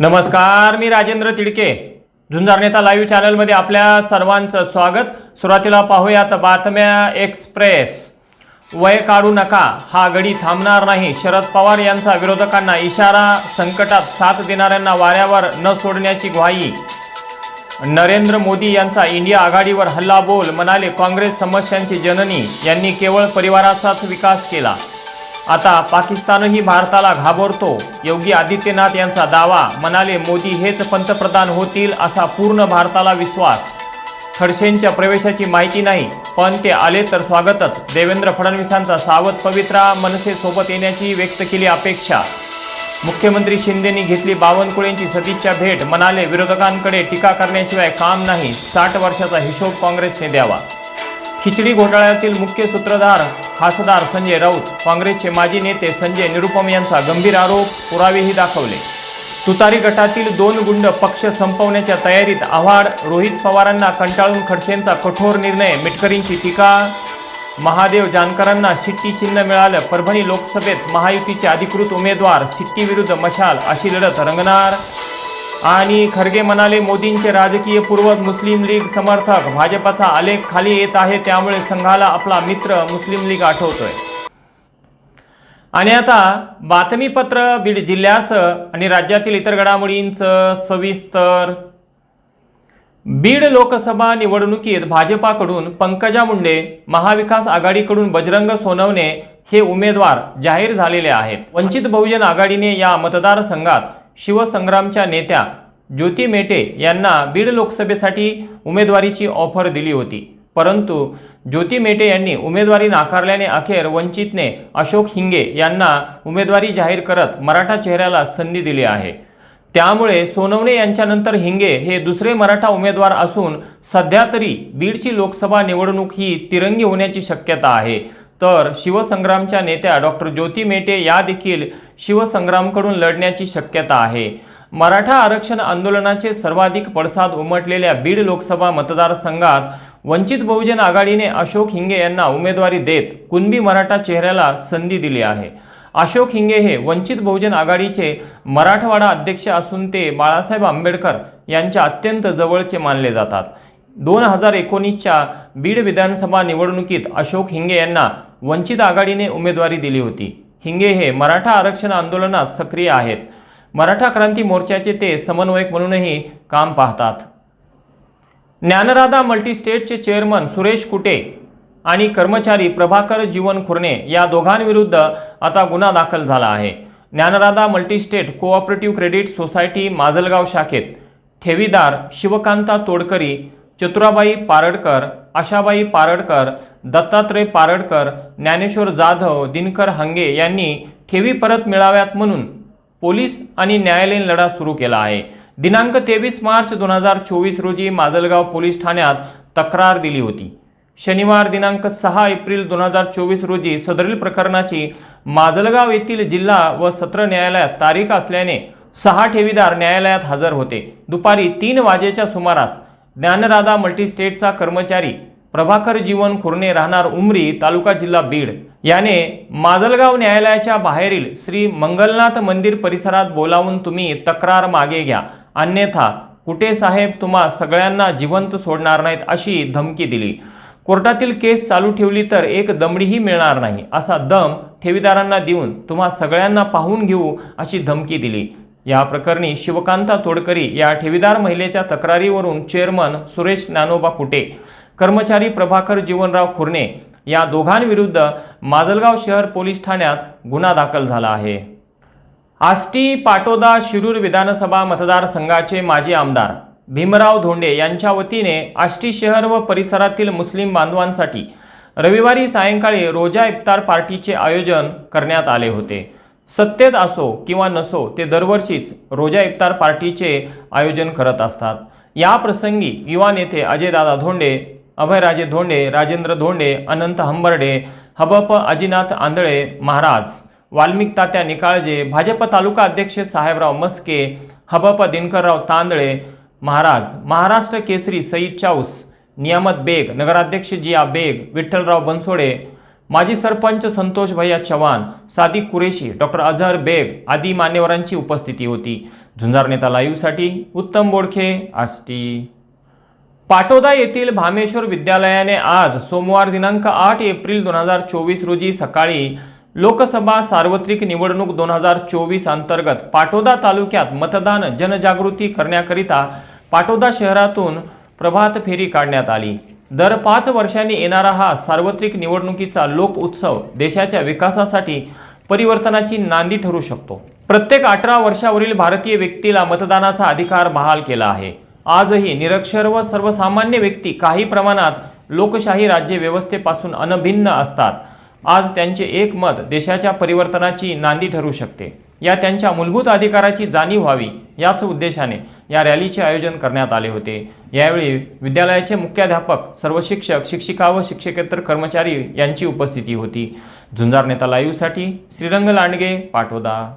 नमस्कार मी राजेंद्र तिडके. झुंजार नेता लाईव्ह चॅनलमध्ये आपल्या सर्वांचं स्वागत. सुरुवातीला पाहूयात बातम्या एक्सप्रेस. वय काढू नका हा गडी थांबणार नाही. शरद पवार यांचा विरोधकांना इशारा संकटात साथ देणाऱ्यांना वाऱ्यावर न सोडण्याची ग्वाही. नरेंद्र मोदी यांचा इंडिया आघाडीवर हल्लाबोल म्हणाले काँग्रेस समस्यांची जननी. यांनी केवळ परिवाराचाच विकास केला. आता पाकिस्तानही भारताला घाबरतो. योगी आदित्यनाथ यांचा दावा म्हणाले मोदी हेच पंतप्रधान होतील असा पूर्ण भारताला विश्वास. खडसेंच्या प्रवेशाची माहिती नाही पण ते आले तर स्वागतच. देवेंद्र फडणवीसांचा सावध पवित्रा मनसेसोबत येण्याची व्यक्त केली अपेक्षा. मुख्यमंत्री शिंदेनी घेतली बावनकुळेंची सतीच्या भेट म्हणाले विरोधकांकडे टीका करण्याशिवाय काम नाही साठ वर्षाचा हिशोब काँग्रेसने द्यावा. खिचडी घोटाळ्यातील मुख्य सूत्रधार खासदार संजय राऊत काँग्रेसचे माजी नेते संजय निरुपम यांचा गंभीर आरोप पुरावेही दाखवले. तुतारी गटातील दोन गुंड पक्ष संपवण्याच्या तयारीत आव्हाड रोहित पवारांना कंटाळून खडसेंचा कठोर निर्णय मिटकरींची टीका महादेव जानकरांना शिट्टी चिन्ह मिळालं परभणी लोकसभेत महायुतीचे अधिकृत उमेदवार शिट्टीविरुद्ध मशाल अशी लढत रंगणार आणि खरगे म्हणाले मोदींचे राजकीय पूर्वज मुस्लिम लीग समर्थक भाजपचा आलेख खाली येत आहे त्यामुळे संघाला आपला मित्र मुस्लिम लीग आठवतोय. आणि आता बातमीपत्र बीड जिल्ह्याचं आणि राज्यातील इतर घडामोडींचं सविस्तर. बीड लोकसभा निवडणुकीत भाजपाकडून पंकजा मुंडे महाविकास आघाडीकडून बजरंग सोनवणे हे उमेदवार जाहीर झालेले आहेत. वंचित बहुजन आघाडीने या मतदारसंघात शिवसंग्रामच्या नेत्या ज्योती मेटे यांना बीड लोकसभेसाठी उमेदवारीची ऑफर दिली होती. परंतु ज्योती मेटे यांनी उमेदवारी नाकारल्याने अखेर वंचितने अशोक हिंगे यांना उमेदवारी जाहीर करत मराठा चेहऱ्याला संधी दिली आहे. त्यामुळे सोनवणे यांच्यानंतर हिंगे हे दुसरे मराठा उमेदवार असून सध्या तरी बीडची लोकसभा निवडणूक ही तिरंगी होण्याची शक्यता आहे. तर शिवसंग्रामच्या नेत्या डॉक्टर ज्योती मेटे या देखील शिवसंग्रामकडून लढण्याची शक्यता आहे. मराठा आरक्षण आंदोलनाचे सर्वाधिक पडसाद उमटलेल्या बीड लोकसभा मतदारसंघात वंचित बहुजन आघाडीने अशोक हिंगे यांना उमेदवारी देत कुणबी मराठा चेहऱ्याला संधी दिली आहे. अशोक हिंगे हे वंचित बहुजन आघाडीचे मराठवाडा अध्यक्ष असून ते बाळासाहेब आंबेडकर यांच्या अत्यंत जवळचे मानले जातात. दोन हजार एकोणीसच्या बीड विधानसभा निवडणुकीत अशोक हिंगे यांना वंचित आघाडीने उमेदवारी दिली होती. हिंगे हे मराठा आरक्षण आंदोलनात सक्रिय आहेत. मराठा क्रांती मोर्चाचे ते समन्वयक म्हणूनही काम पाहतात. ज्ञानराधा मल्टीस्टेटचे चेअरमन सुरेश कुटे आणि कर्मचारी प्रभाकर जीवन खुर्ने या दोघांविरुद्ध आता गुन्हा दाखल झाला आहे. Dnyanradha multistate cooperative credit society Majalgaon शाखेत. ठेवीदार शिवकांता तोडकरी चतुराबाई पारडकर आशाबाई पारडकर दत्तात्रय पारडकर ज्ञानेश्वर जाधव दिनकर हंगे यांनी ठेवी परत मिळाव्यात म्हणून पोलीस आणि न्यायालयीन लढा सुरू केला आहे. दिनांक तेवीस मार्च दोन हजार चोवीस रोजी माजलगाव पोलीस ठाण्यात तक्रार दिली होती. शनिवार दिनांक सहा एप्रिल दोन हजार चोवीस रोजी सदरील प्रकरणाची माजलगाव येथील जिल्हा व सत्र न्यायालयात तारीख असल्याने सहा ठेवीदार न्यायालयात हजर होते. दुपारी तीन वाजेच्या सुमारास ज्ञानराधा मल्टीस्टेटचा कर्मचारी प्रभाकर जीवन खुर्ने राहणार उमरी तालुका जिल्हा बीड. याने माजलगाव न्यायालयाच्या बाहेरील श्री मंगलनाथ मंदिर परिसरात बोलावून तुम्ही तक्रार मागे घ्या. अन्यथा कुठे साहेब तुम्हा सगळ्यांना जिवंत सोडणार नाहीत अशी धमकी दिली. कोर्टातील केस चालू ठेवली तर एक दमडीही मिळणार नाही असा दम ठेवीदारांना देऊन तुम्हा सगळ्यांना पाहून घेऊ अशी धमकी दिली. या प्रकरणी शिवकांता तोडकरी या ठेवीदार महिलेच्या तक्रारीवरून चेअरमन सुरेश नानोबा कुटे कर्मचारी प्रभाकर जीवनराव खुर्ने या दोघांविरुद्ध माजलगाव शहर पोलीस ठाण्यात गुन्हा दाखल झाला आहे. आष्टी पाटोदा शिरूर विधानसभा मतदारसंघाचे माजी आमदार भीमराव धोंडे यांच्या वतीने आष्टी शहर व परिसरातील मुस्लिम बांधवांसाठी रविवारी सायंकाळी रोजा इफ्तार पार्टीचे आयोजन करण्यात आले होते. सत्तेत असो किंवा नसो ते दरवर्षीच रोजा इफ्तार पार्टीचे आयोजन करत असतात. या प्रसंगी युवा नेते अजयदादा धोंडे अभयराजे धोंडे राजेंद्र धोंडे अनंत हंबर्डे हबप अजिनाथ आंधळे महाराज वाल्मिक तात्या निकाळजे भाजप तालुका अध्यक्ष साहेबराव मस्के हबप दिनकरराव तांदळे महाराज महाराष्ट्र केसरी सईद चाऊस नियामत बेग नगराध्यक्ष जिया बेग विठ्ठलराव बनसोडे माजी सरपंच संतोष भैया चव्हाण सादिक कुरेशी डॉक्टर अझहर बेग आदी मान्यवरांची उपस्थिती होती. झुंजार नेता लाईव्हसाठी उत्तम बोडखे आष्टी. पाटोदा येथील भामेश्वर विद्यालयाने आज सोमवार दिनांक आठ एप्रिल दोन हजार चोवीस रोजी सकाळी लोकसभा सार्वत्रिक निवडणूक दोन हजार चोवीस अंतर्गत पाटोदा तालुक्यात मतदान जनजागृती करण्याकरिता पाटोदा शहरातून प्रभात फेरी काढण्यात आली. दर पाच वर्षांनी येणारा हा सार्वत्रिक निवडणुकीचा लोक उत्सव देशाच्या विकासासाठी परिवर्तनाची नांदी ठरू शकतो. प्रत्येक अठरा वर्षावरील भारतीय व्यक्तीला मतदानाचा अधिकार बहाल केला आहे. आजही निरक्षर व सर्वसामान्य व्यक्ती काही प्रमाणात लोकशाही राज्य व्यवस्थेपासून अनभिन्न असतात. आज त्यांचे एक मत देशाच्या परिवर्तनाची नांदी ठरू शकते. या त्यांच्या मूलभूत अधिकाराची जाणीव व्हावी याच उद्देशाने या रॅलीचे आयोजन करण्यात आले होते. यावेळी विद्यालयाचे मुख्याध्यापक सर्व शिक्षक शिक्षिका व शिक्षकेतर कर्मचारी यांची उपस्थिती होती. झुंजार नेता लाईव्हसाठी श्रीरंग लांडगे पाटोदा.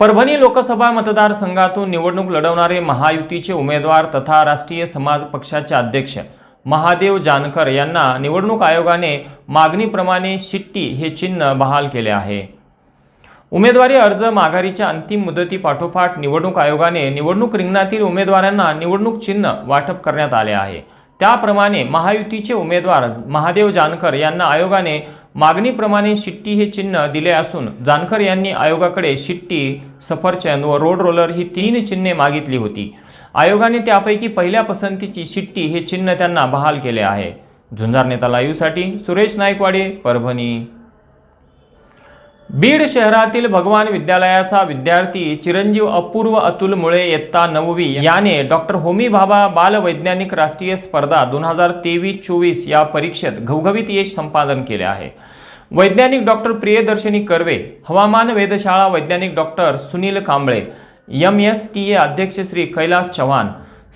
परभणी लोकसभा मतदारसंघातून निवडणूक लढवणारे महायुतीचे उमेदवार तथा राष्ट्रीय समाज पक्षाचे अध्यक्ष महादेव जानकर यांना निवडणूक आयोगाने मागणीप्रमाणे शिट्टी हे चिन्ह बहाल केले आहे. उमेदवारी अर्ज माघारीच्या अंतिम मुदतीपाठोपाठ निवडणूक आयोगाने निवडणूक रिंगणातील उमेदवारांना निवडणूक चिन्ह वाटप करण्यात आले आहे. त्याप्रमाणे महायुतीचे उमेदवार महादेव जानकर यांना आयोगाने मागणीप्रमाणे शिट्टी हे चिन्ह दिले असून जानकर यांनी आयोगाकडे शिट्टी सफरचंद व रोड रोलर ही तीन चिन्हे मागितली होती. आयोगाने त्यापैकी पहिल्या पसंतीची शिट्टी हे चिन्ह त्यांना बहाल केले आहे. झुंजार नेता लाईव्हसाठी सुरेश नाईकवाडे परभणी. बीड शहरातील भगवान विद्यालयाचा विद्यार्थी चिरंजीव अपूर्व अतुल मुळे इयत्ता नववी याने डॉक्टर होमी भाभा बालवैज्ञानिक राष्ट्रीय स्पर्धा दोन हजार तेवीस चोवीस या परीक्षेत घवघवीत यश संपादन केले आहे. वैज्ञानिक डॉक्टर प्रियदर्शनी कर्वे हवामान वेधशाळा वैज्ञानिक doctor Sunil Kamble M S T A अध्यक्ष श्री कैलास चव्हाण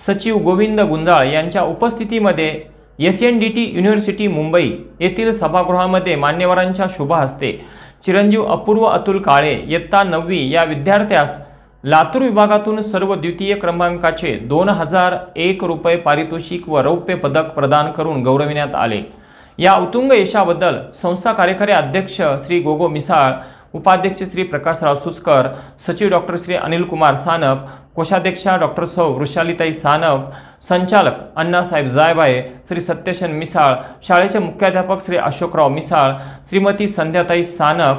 सचिव गोविंद गुंजाळ यांच्या उपस्थितीमध्ये S N D T university Mumbai येथील सभागृहामध्ये मान्यवरांच्या शुभ हस्ते चिरंजीव अपूर्व अतुल काळे इयत्ता नववी या विद्यार्थ्यास लातूर विभागातून सर्व द्वितीय क्रमांकाचे दोन हजार एक रुपये पारितोषिक व रौप्य पदक प्रदान करून गौरविण्यात आले. या उत्तुंग यशाबद्दल संस्था कार्यकारी अध्यक्ष श्री गोगो मिसाळ उपाध्यक्ष श्री प्रकाशराव सुस्कर सचिव डॉक्टर श्री अनिल कुमार सानप कोषाध्यक्षा डॉक्टर सौ वृषालीताई सानप संचालक अण्णासाहेब जायबाये श्री सत्यशन मिसाळ शाळेचे मुख्याध्यापक श्री अशोकराव मिसाळ श्रीमती संध्याताई सानप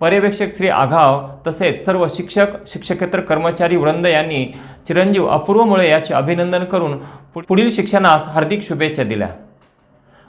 पर्यवेक्षक श्री आघाव तसेच सर्व शिक्षक शिक्षकेतर कर्मचारी वृंद यांनी चिरंजीव अपूर्व मुळे याचे अभिनंदन करून पु- पुढील शिक्षणास हार्दिक शुभेच्छा दिल्या.